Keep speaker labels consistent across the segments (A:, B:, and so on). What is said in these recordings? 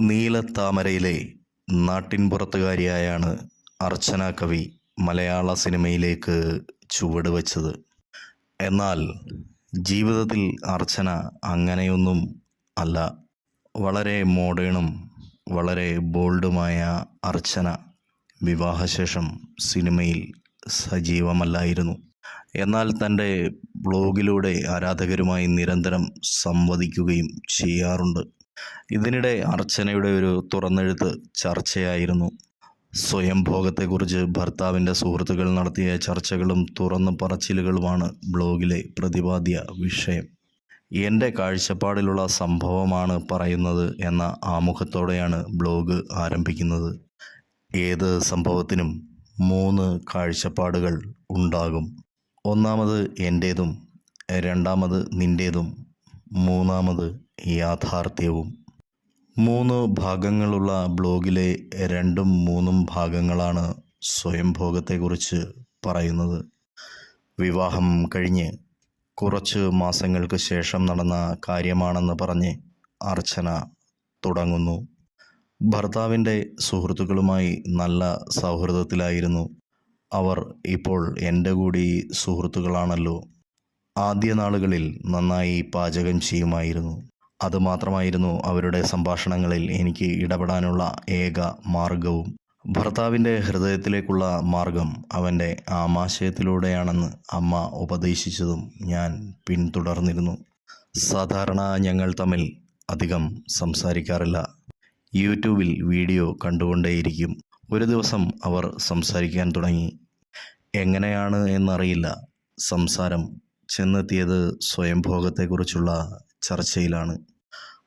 A: നീലത്താമരയിലെ നാട്ടിൻപുറത്തുകാരിയായാണ് അർച്ചന കവി മലയാള സിനിമയിലേക്ക് ചുവട് വച്ചത്. എന്നാൽ ജീവിതത്തിൽ അർച്ചന അങ്ങനെയൊന്നും അല്ല. വളരെ മോഡേണും വളരെ ബോൾഡുമായ അർച്ചന വിവാഹശേഷം സിനിമയിൽ സജീവമല്ലായിരുന്നു. എന്നാൽ തന്റെ ബ്ലോഗിലൂടെ ആരാധകരുമായി നിരന്തരം സംവദിക്കുകയും ചെയ്യാറുണ്ട്. ഇതിനിടെ അർച്ചനയുടെ ഒരു തുറന്നെഴുത്ത് ചർച്ചയായിരുന്നു. സ്വയംഭോഗത്തെക്കുറിച്ച് ഭർത്താവിന്റെ സുഹൃത്തുക്കൾ നടത്തിയ ചർച്ചകളും തുറന്നു പറച്ചിലുകളുമാണ് ബ്ലോഗിലെ പ്രതിപാദ്യ വിഷയം. എന്റെ കാഴ്ചപ്പാടിലുള്ള സംഭവമാണ് പറയുന്നത് എന്ന ആമുഖത്തോടെയാണ് ബ്ലോഗ് ആരംഭിക്കുന്നത്. ഏത് സംഭവത്തിനും മൂന്ന് കാഴ്ചപ്പാടുകൾ ഉണ്ടാകും. ഒന്നാമത് എന്റേതും രണ്ടാമത് നിന്റേതും മൂന്നാമത് യാഥാർത്ഥ്യവും. മൂന്ന് ഭാഗങ്ങളുള്ള ബ്ലോഗിലെ രണ്ടും മൂന്നും ഭാഗങ്ങളാണ് സ്വയംഭോഗത്തെക്കുറിച്ച് പറയുന്നത്. വിവാഹം കഴിഞ്ഞ് കുറച്ച് മാസങ്ങൾക്ക് ശേഷം നടന്ന കാര്യമാണെന്ന് പറഞ്ഞ് അർച്ചന തുടങ്ങുന്നു. ഭർത്താവിന്റെ സുഹൃത്തുക്കളുമായി നല്ല സൗഹൃദത്തിലായിരുന്നു. അവർ ഇപ്പോൾ എന്റെ കൂടി സുഹൃത്തുക്കളാണല്ലോ. ആദ്യ നാളുകളിൽ നന്നായി പാചകം ചെയ്യുമായിരുന്നു. അതുമാത്രമായിരുന്നു അവരുടെ സംഭാഷണങ്ങളിൽ എനിക്ക് ഇടപെടാനുള്ള ഏക മാർഗവും. ഭർത്താവിന്റെ ഹൃദയത്തിലേക്കുള്ള മാർഗം അവന്റെ ആമാശയത്തിലൂടെയാണെന്ന് അമ്മ ഉപദേശിച്ചതും ഞാൻ പിന്തുടർന്നിരുന്നു. സാധാരണ ഞങ്ങൾ തമ്മിൽ അധികം സംസാരിക്കാറില്ല. യൂട്യൂബിൽ വീഡിയോ കണ്ടുകൊണ്ടേയിരിക്കും. ഒരു ദിവസം അവർ സംസാരിക്കാൻ തുടങ്ങി. എങ്ങനെയാണ് എന്നറിയില്ല. സംസാരം ചെന്നെത്തിയത് സ്വയംഭോഗത്തെക്കുറിച്ചുള്ള ചർച്ചയിലാണ്.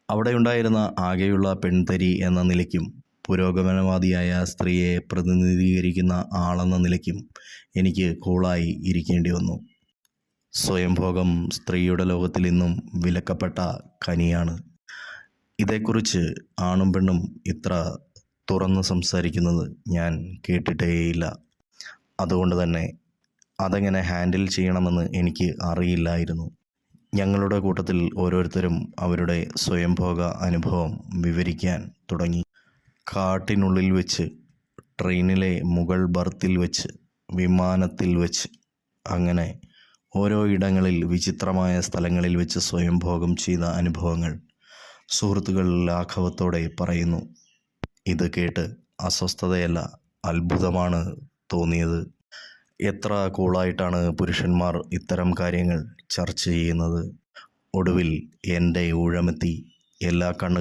A: അവിടെയുണ്ടായിരുന്ന ആകെയുള്ള പെൺതരി എന്ന നിലയ്ക്കും പുരോഗമനവാദിയായ സ്ത്രീയെ പ്രതിനിധീകരിക്കുന്ന ആളെന്ന നിലയ്ക്കും എനിക്ക് കൂളായി ഇരിക്കേണ്ടി വന്നു. സ്വയംഭോഗം സ്ത്രീയുടെ ലോകത്തിൽ ഇന്നും വിലക്കപ്പെട്ട കനിയാണ്. ഇതേക്കുറിച്ച് ആണും പെണ്ണും ഇത്ര തുറന്ന് സംസാരിക്കുന്നത് ഞാൻ കേട്ടിട്ടേയില്ല. അതുകൊണ്ട് തന്നെ അതെങ്ങനെ ഹാൻഡിൽ ചെയ്യണമെന്ന് എനിക്ക് അറിയില്ലായിരുന്നു. ഞങ്ങളുടെ കൂട്ടത്തിൽ ഓരോരുത്തരും അവരുടെ സ്വയംഭോഗ അനുഭവം വിവരിക്കാൻ തുടങ്ങി. കാട്ടിനുള്ളിൽ വെച്ച് ട്രെയിനിലെ മുകൾ ബർത്തിൽ വെച്ച് വിമാനത്തിൽ വെച്ച് അങ്ങനെ ഓരോ ഇടങ്ങളിൽ വിചിത്രമായ സ്ഥലങ്ങളിൽ വെച്ച് സ്വയംഭോഗം ചെയ്ത അനുഭവങ്ങൾ സുഹൃത്തുക്കൾ ലാഘവത്തോടെ പറയുന്നു. ഇത് കേട്ട് അസ്വസ്ഥതയല്ല അത്ഭുതമാണ് തോന്നിയത്. എത്ര കൂളായിട്ടാണ് പുരുഷന്മാർ ഇത്തരം കാര്യങ്ങൾ ചർച്ച ചെയ്യുന്നത്? ഒടുവിൽ എന്റെ ഊഴമെത്തി എല്ലാ കണ്ണുകളും